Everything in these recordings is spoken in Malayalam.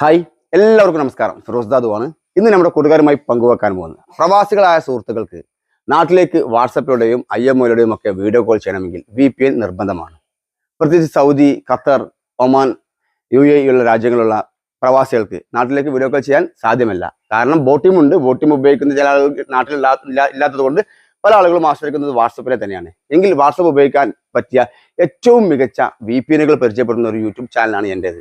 ഹായ് എല്ലാവർക്കും നമസ്കാരം. ഫിറോസ് ആണ്. ഇന്ന് നമ്മുടെ കൂട്ടുകാരുമായി പങ്കുവെക്കാൻ പോകുന്നത്. പ്രവാസികളായ സുഹൃത്തുക്കൾക്ക് നാട്ടിലേക്ക് വാട്സപ്പിലൂടെയും ഐ എം ഒയിലൂടെയും ഒക്കെ വീഡിയോ കോൾ ചെയ്യണമെങ്കിൽ വി പി എൻ നിർബന്ധമാണ്. പ്രത്യേകിച്ച് Saudi Qatar Oman U A ഉള്ള രാജ്യങ്ങളുള്ള പ്രവാസികൾക്ക് നാട്ടിലേക്ക് വീഡിയോ കോൾ ചെയ്യാൻ സാധ്യമല്ല. കാരണം ബോട്ടിം ഉണ്ട്. ബോട്ടിം ഉപയോഗിക്കുന്ന ചില ആളുകൾ നാട്ടിൽ ഇല്ലാത്തത് കൊണ്ട് പല ആളുകളും ആശ്രയിക്കുന്നത് വാട്സപ്പിനെ തന്നെയാണ്. എങ്കിൽ വാട്സപ്പ് ഉപയോഗിക്കാൻ പറ്റിയ ഏറ്റവും മികച്ച വി പി എനുകൾ പരിചയപ്പെടുന്ന ഒരു യൂട്യൂബ് ചാനലാണ് എന്റേത്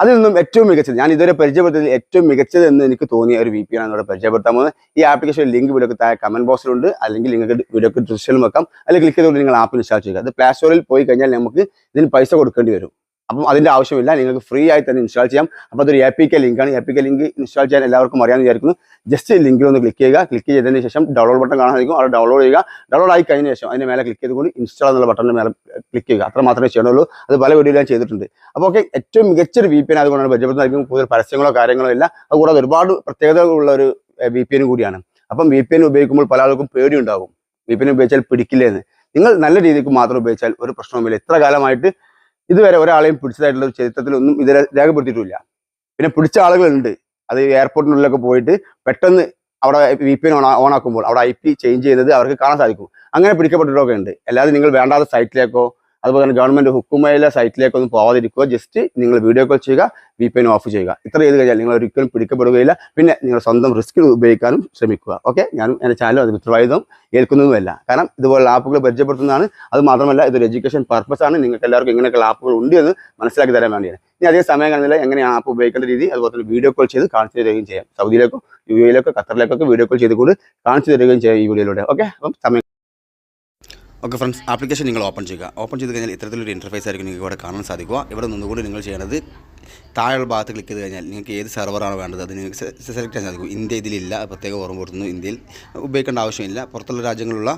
അതിൽ നിന്നും ഏറ്റവും മികച്ചത് ഞാൻ ഇതുവരെ പരിചയപ്പെടുത്തിയതിൽ ഏറ്റവും മികച്ചത് എന്ന് എനിക്ക് തോന്നിയ ഒരു വി പി ആണ് ഇവിടെ പരിചയപ്പെടുത്താൻ പോകുന്നത്. ഈ ആപ്ലിക്കേഷൻ ലിങ്ക് വീഡിയോക്ക് താഴെ കമന്റ് ബോക്സിലുണ്ട് അല്ലെങ്കിൽ നിങ്ങൾക്ക് വീഡിയോക്ക് ദൃശ്യം വെക്കാം. അല്ലെങ്കിൽ ക്ലിക്ക് ചെയ്തുകൊണ്ട് നിങ്ങൾ ആപ്പ് ഇൻസ്റ്റാൾ ചെയ്യുക. അത് പ്ലേ സ്റ്റോറിൽ പോയി കഴിഞ്ഞാൽ നമുക്ക് ഇതിന് പൈസ കൊടുക്കേണ്ടി വരും. അപ്പം അതിന്റെ ആവശ്യമില്ല. നിങ്ങൾക്ക് ഫ്രീ ആയി തന്നെ ഇൻസ്റ്റാൾ ചെയ്യാം. അപ്പോൾ അതൊരു A P K ലിങ്കാണ് A P K link install ചെയ്യാൻ എല്ലാവർക്കും അറിയാമെന്ന് വിചാരിക്കുന്നു. ജസ്റ്റ് ലിങ്കിൽ ഒന്ന് ക്ലിക്ക് ചെയ്യുക. ക്ലിക്ക് ചെയ്തതിന് ശേഷം ഡൗൺലോഡ് ബട്ടൺ കാണാനായിരിക്കും അവിടെ ഡൗൺലോഡ് ചെയ്യുക. ഡൗൺലോഡ് ആയി കഴിഞ്ഞ ശേഷം അതിന് മേലെ ക്ലിക്ക് ചെയ്തുകൊണ്ട് ഇൻസ്റ്റാൾ എന്നുള്ള ബട്ടണിന് മേലെ ക്ലിക്ക് ചെയ്യുക. അത്ര മാത്രമേ ചെയ്യണുള്ളൂ. അത് പല വീഡിയോ ഞാൻ ചെയ്തിട്ടുണ്ട്. അപ്പോൾ ഓക്കെ ഏറ്റവും മികച്ചൊരു വി പി എൻ അതുകൊണ്ടാണ് പരിചയപ്പെടുന്നത് കൂടുതൽ പരസ്യങ്ങളോ കാര്യങ്ങളോ ഇല്ല. അതുകൂടാതെ ഒരുപാട് പ്രത്യേകതകളുള്ള ഒരു വി പി എൻ കൂടിയാണ്. അപ്പം വി പി എൻ ഉപയോഗിക്കുമ്പോൾ പല ആൾക്കും പേടിയുണ്ടാകും. വി പി എൻ ഉപയോഗിച്ചാൽ പിടിക്കില്ലെന്ന്. നിങ്ങൾ നല്ല രീതിക്ക് മാത്രം ഉപയോഗിച്ചാൽ ഒരു പ്രശ്നവുമില്ല. ഇത്ര കാലമായിട്ട് ഇതുവരെ ഒരാളെയും പിടിച്ചതായിട്ടുള്ള ചരിത്രത്തിലൊന്നും ഇത് രേഖപ്പെടുത്തിയിട്ടില്ല. പിന്നെ പിടിച്ച ആളുകളുണ്ട്. അത് എയർപോർട്ടിനുള്ളിലൊക്കെ പോയിട്ട് പെട്ടെന്ന് അവിടെ V P N on on ആക്കുമ്പോൾ അവിടെ ഐ പി ചേഞ്ച് ചെയ്തത് അവർക്ക് കാണാൻ സാധിക്കും. അങ്ങനെ പിടിക്കപ്പെട്ടിട്ടൊക്കെ ഉണ്ട്. അല്ലാതെ നിങ്ങൾ വേണ്ടാത്ത സൈറ്റിലേക്കോ അതുപോലെ തന്നെ ഗവൺമെന്റ് ഹുക്കുമയിലെ സൈറ്റിലേക്ക് ഒന്നും പോവാതിരിക്കുക. ജസ്റ്റ് നിങ്ങൾ വീഡിയോ കോൾ ചെയ്യുക വി പി എൻ ഓഫ് ചെയ്യുക. ഇത്ര ചെയ്ത് കഴിഞ്ഞാൽ നിങ്ങൾ ഒരിക്കലും പിടിക്കപ്പെടുകയില്ല. പിന്നെ നിങ്ങൾ സ്വന്തം റിസ്ക് ഉപയോഗിക്കാനും ശ്രമിക്കുക. ഓക്കെ ഞാനും എന്റെ ചാനലും അത് ഉത്തരവാദിത്വം ഏൽക്കുന്നതുമല്ല. കാരണം ഇതുപോലുള്ള ആപ്പുകൾ പരിചയപ്പെടുത്തുന്നതാണ്. അത് മാത്രമല്ല ഇതൊരു എഡ്യൂക്കേഷൻ പർപ്പസ് ആണ്. നിങ്ങൾക്ക് എല്ലാവർക്കും ഇങ്ങനെയൊക്കെയുള്ള ആപ്പുകൾ ഉണ്ട് എന്ന് മനസ്സിലാക്കി തരാൻ വേണ്ടിയാണ്. ഇനി അധികം സമയം കാണുന്നില്ല. എങ്ങനെയാണ് ആപ്പ് ഉപയോഗിക്കേണ്ട രീതി? അതുപോലെ തന്നെ വീഡിയോ കോൾ ചെയ്ത് കാണിച്ചു തരികയും ചെയ്യാം. സൗദിയിലേക്കോ യു എയിലേക്കോ ഖത്തറിലേക്കൊക്കെ വീഡിയോ കോൾ ചെയ്തുകൊണ്ട് കാണിച്ചു തരികയും ചെയ്യാം ഈ വീഡിയോയിലൂടെ ഓക്കെ അപ്പം സമയം ഓക്കെ ഫ്രണ്ട്സ് ആപ്ലിക്കേഷൻ നിങ്ങൾ ഓപ്പൺ ചെയ്യുക. ഓപ്പൺ ചെയ്ത് കഴിഞ്ഞാൽ ഇത്തരത്തിലൊരു ഇന്റർഫേസ് ആയിരിക്കും നിങ്ങൾക്ക് ഇവിടെ കാണാൻ സാധിക്കുക. ഇവിടെ നിന്നുകൊണ്ട് നിങ്ങൾ ചെയ്യേണ്ടത് താഴെയുള്ള ഭാഗത്ത് ക്ലിക്ക് ചെയ്ത് കഴിഞ്ഞാൽ നിങ്ങൾക്ക് ഏത് സെർവറാണ് വേണ്ടത് അത് നിങ്ങൾക്ക് സെലക്ട് ചെയ്യാൻ സാധിക്കും. ഇന്ത്യ ഇതിലില്ല. പ്രത്യേക ഓർമ്മ കൊടുത്തുന്നു. ഇന്ത്യയിൽ ഉപയോഗിക്കേണ്ട ആവശ്യമില്ല. പുറത്തുള്ള രാജ്യങ്ങളുള്ള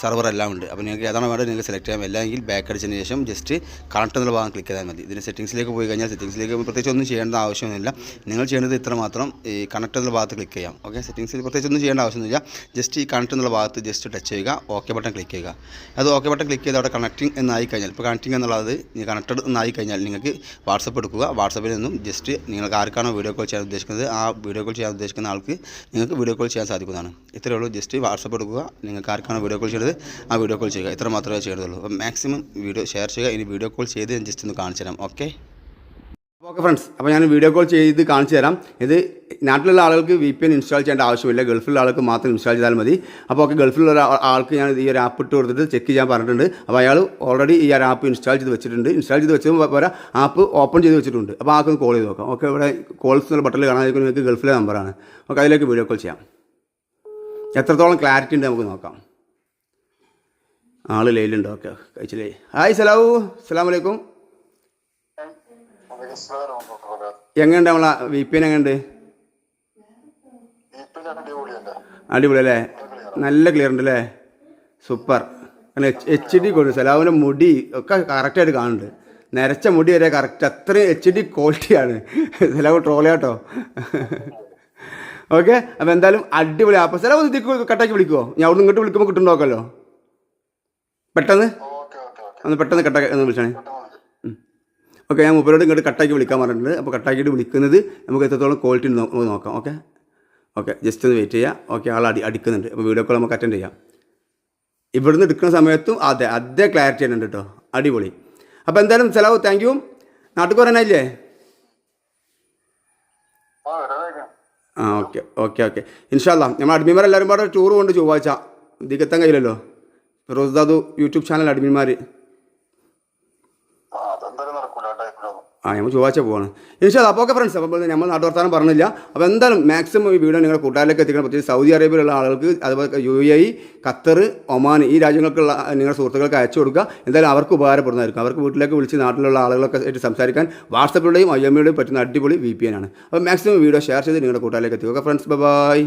സെർവർ എല്ലാം ഉണ്ട്. അപ്പോൾ നിങ്ങൾക്ക് ഏതാണ് വേണ്ടത് നിങ്ങൾക്ക് സെലക്ട് ചെയ്യാം. അല്ലെങ്കിൽ ബാക്ക് അടിച്ചതിന് ശേഷം ജസ്റ്റ് കണക്ട് എന്നുള്ള ഭാഗം ക്ലിക്ക് ചെയ്താൽ മതി. ഇതിന് സെറ്റിംഗ്സിലേക്ക് പോയി കഴിഞ്ഞാൽ സെറ്റിംഗ്സിലേക്ക് പ്രത്യേകിച്ച് ഒന്നും ചെയ്യേണ്ട ആവശ്യമൊന്നുമില്ല. നിങ്ങൾ ചെയ്യേണ്ടത് ഇത്ര മാത്രം ഈ കണക്ട് എന്നുള്ള ഭാഗത്ത് ക്ലിക്ക് ചെയ്യാം. ഓക്കെ സെറ്റിംഗ്സിൽ പ്രത്യേകിച്ച് ഒന്നും ചെയ്യേണ്ട ആവശ്യമൊന്നുമില്ല. ജസ്റ്റ് ഈ കണക്ട് എന്നുള്ള ഭാഗത്ത് ജസ്റ്റ് ടച്ച് ചെയ്യുക. ഓക്കെ ബട്ടൺ ക്ലിക്ക് ചെയ്യുക. അത് ഓക്കെ ബട്ടൺ ക്ലിക്ക് ചെയ്ത് അവിടെ കണക്റ്റിംഗ് എന്നായി കഴിഞ്ഞാൽ ഇപ്പോൾ കണക്റ്റിംഗ് എന്നുള്ളത് കണക്റ്റഡ് എന്നായി കഴിഞ്ഞാൽ നിങ്ങൾക്ക് വാട്സപ്പ് എടുക്കുക. വാട്സപ്പിൽ നിന്നും ജസ്റ്റ് നിങ്ങൾക്ക് ആർക്കാണോ വീഡിയോ കോൾ ചെയ്യാൻ ഉദ്ദേശിക്കുന്നത് ആ വീഡിയോ കോൾ ചെയ്യാൻ ഉദ്ദേശിക്കുന്ന ആൾക്ക് നിങ്ങൾക്ക് വീഡിയോ കോൾ ചെയ്യാൻ സാധിക്കുന്നതാണ്. ഇത്രയേ ഉള്ളൂ. ജസ്റ്റ് വാട്സപ്പ് എടുക്കുക. നിങ്ങൾക്ക് ആർക്കാണോ വീഡിയോ കോൾ ചെയ്തത് ആ വീഡിയോ കോൾ ചെയ്യുക. ഇത്ര മാത്രമേ ചെയ്യേണ്ടതുള്ളൂ അപ്പോൾ മാക്സിമം വീഡിയോ ഷെയർ ചെയ്യുക. ഇനി വീഡിയോ കോൾ ചെയ്ത് ഞാൻ ജസ്റ്റ് ഒന്ന് കാണിച്ചു തരാം. ഓക്കെ ഓക്കെ ഫ്രണ്ട്സ് അപ്പോൾ ഞാൻ വീഡിയോ കോൾ ചെയ്ത് കാണിച്ചു തരാം. ഇത് നാട്ടിലുള്ള ആളുകൾക്ക് വി പി എൻ ഇൻസ്റ്റാൾ ചെയ്യേണ്ട ആവശ്യമില്ല. ഗൾഫിലുള്ള ആൾക്ക് മാത്രം ഇൻസ്റ്റാൾ ചെയ്താൽ മതി. അപ്പോൾ ഓക്കെ ഗൾഫിലുള്ള ആൾക്ക് ഞാൻ ഈ ഒരു ആപ്പ് ഇട്ട് കൊടുത്തിട്ട് ചെക്ക് ചെയ്യാൻ പറഞ്ഞിട്ടുണ്ട്. അപ്പോൾ അയാൾ ഓൾറെഡി ഈ ഒരു ആപ്പ് ഇൻസ്റ്റാൾ ചെയ്ത് വെച്ചിട്ടുണ്ട്. ഇൻസ്റ്റാൾ ചെയ്ത് വെച്ചപ്പോൾ പോരാ ആപ്പ് ഓപ്പൺ ചെയ്ത് വെച്ചിട്ടുണ്ട്. അപ്പോൾ ആൾക്കൊന്ന് കോൾ ചെയ്ത് നോക്കാം. ഓക്കെ ഇവിടെ കോൾസ് എന്നുള്ള ബട്ടണിൽ കാണാതിരിക്കുന്ന നിങ്ങൾക്ക് ഗൾഫിലെ നമ്പറാണ് ഓക്കെ അതിലേക്ക് വീഡിയോ കോൾ ചെയ്യാം. എത്രത്തോളം ക്ലാരിറ്റി ഉണ്ട് നമുക്ക് നോക്കാം. ആൾ ലൈലുണ്ട് ഓക്കെ കഴിച്ചില്ലേ? ഹായ് സലാവു. അസ്സാം വലൈക്കും എങ്ങനെയുണ്ട് നമ്മളെ വി പി എങ്ങനെയുണ്ട്? അടിപൊളി അല്ലേ നല്ല ക്ലിയർ ഉണ്ട് അല്ലേ സൂപ്പർ എച്ച് ഡി കൊടുക്കും സലാവിന്റെ മുടി ഒക്കെ കറക്റ്റായിട്ട് കാണുന്നുണ്ട്. നരച്ച മുടി വരെ കറക്റ്റ് അത്രയും എച്ച് ഡി ക്വാളിറ്റിയാണ് സലാവ് ട്രോളിയാട്ടോ ഓക്കെ അപ്പോൾ എന്തായാലും അടിപൊളി. അപ്പോൾ സലാവ് ഇതിക്ക് കട്ടാക്കി വിളിക്കുമോ ഞാൻ അവിടെ നിന്ന് ഇങ്ങോട്ട് വിളിക്കുമ്പോൾ കിട്ടും നോക്കല്ലോ പെട്ടെന്ന്? ഒന്ന് പെട്ടെന്ന് കട്ടാക്കി ഒന്ന് വിളിച്ചാണേ. ഓക്കെ ഞാൻ മുപ്പരോട് ഇങ്ങോട്ട് കട്ടാക്കി വിളിക്കാൻ പറഞ്ഞിട്ടുണ്ട്. അപ്പോൾ കട്ടാക്കിയിട്ട് വിളിക്കുന്നത് നമുക്ക് എത്രത്തോളം ക്വാളിറ്റി നമുക്ക് നോക്കാം ഓക്കെ? ഓക്കെ ജസ്റ്റ് ഒന്ന് വെയിറ്റ് ചെയ്യാം. ഓക്കെ ആൾ അടി അടിക്കുന്നുണ്ട്. അപ്പോൾ വീഡിയോ കോൾ നമുക്ക് അറ്റൻഡ് ചെയ്യാം. ഇവിടുന്ന് എടുക്കുന്ന സമയത്തും അതെ അതേ ക്ലാരിറ്റി തന്നെ ഉണ്ട് കേട്ടോ അടിപൊളി. അപ്പോൾ എന്തായാലും ചിലവ് താങ്ക് യു നാട്ടിൽ പറയാനായില്ലേ ആ ഓക്കെ ഓക്കെ ഓക്കെ. ഇൻഷാല്ല നമ്മൾ അഡ്മിമാർ എല്ലാവരും പാടെ ടൂർ കൊണ്ട് ചൊവ്വാഴ്ച. ദിഗത്താൻ കഴിയില്ലല്ലോ. ഫിറോസ് ദാദു യൂട്യൂബ് ചാനൽ അഡ്മിന്മാർ ആ നമ്മൾ ചൊവ്വാഴ്ച പോവാണ്. ഇൻഷാല്ല അപ്പോൾ ഓക്കെ ഫ്രണ്ട്സ് അപ്പോൾ നമ്മൾ നാട്ടുവർത്താനം പറഞ്ഞില്ല. അപ്പോൾ എന്തായാലും മാക്സിമം ഈ വീഡിയോ നിങ്ങളുടെ കൂട്ടുകാരിലേക്ക് എത്തിക്കണം. പ്രത്യേകിച്ച് സൗദി അറേബ്യയിലുള്ള ആളുകൾക്ക് അതുപോലെ യു എ ഖത്തർ ഒമാൻ ഈ രാജ്യങ്ങൾക്കുള്ള നിങ്ങളുടെ സുഹൃത്തുക്കൾക്ക് അയച്ചു കൊടുക്കുക. എന്തായാലും അവർക്ക് ഉപകാരപ്പെടുന്നതായിരിക്കും. അവർക്ക് വീട്ടിലേക്ക് വിളിച്ച് നാട്ടിലുള്ള ആളുകളൊക്കെ ആയിട്ട് സംസാരിക്കാൻ വാട്സപ്പിലൂടെയും ഐ എം പറ്റുന്ന അടിപൊളി വി പി എൻ ആണ്. അപ്പോൾ മാക്സിമം വീഡിയോ ഷെയർ ചെയ്ത് നിങ്ങളുടെ കൂട്ടുകാരിലേക്ക് എത്തിക്കുക. Friends bye